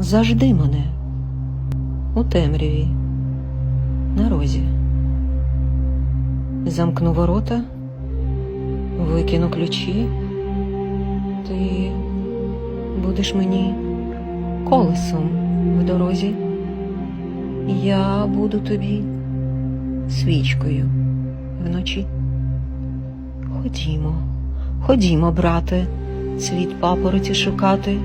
Зажди мене у темряві на розі. Замкну ворота, викину ключі. Ти будеш мені колесом в дорозі. Я буду тобі свічкою вночі. Ходімо, ходімо, брате, світ папороті шукати.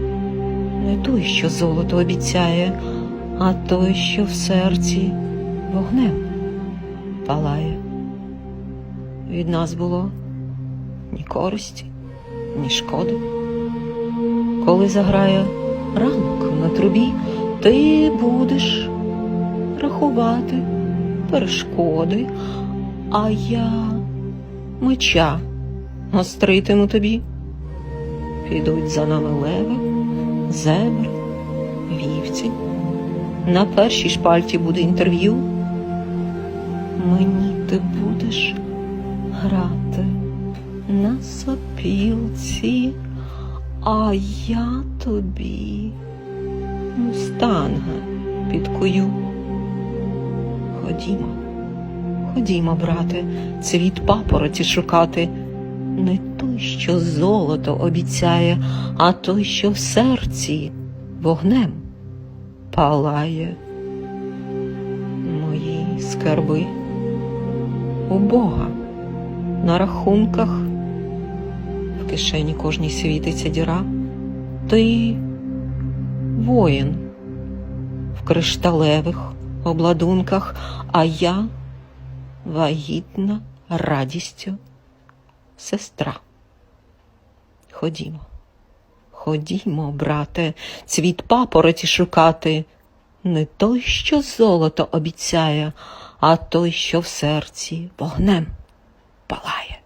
Не той, що золото обіцяє, а той, що в серці вогнем палає. Від нас було ні користі, ні шкоди. Коли заграє ранок на трубі, ти будеш рахувати перешкоди, а я меча гостритиму тобі. Підуть за нами леви, зебри, вівці. На першій шпальті буде інтерв'ю. Мені ти будеш грати на сопілці, а я тобі мустанга підкую. Ходімо, ходімо, брате, цвіт папороті шукати. Не той, що золото обіцяє, а той, що в серці вогнем палає. Мої скарби у Бога на рахунках, в кишені кожній світиться діра, ти воїн в кришталевих обладунках, а я вагітна радістю сестра. Ходімо, ходімо, брате, цвіт папороті шукати. Не той, що золото обіцяє, а той, що в серці вогнем палає.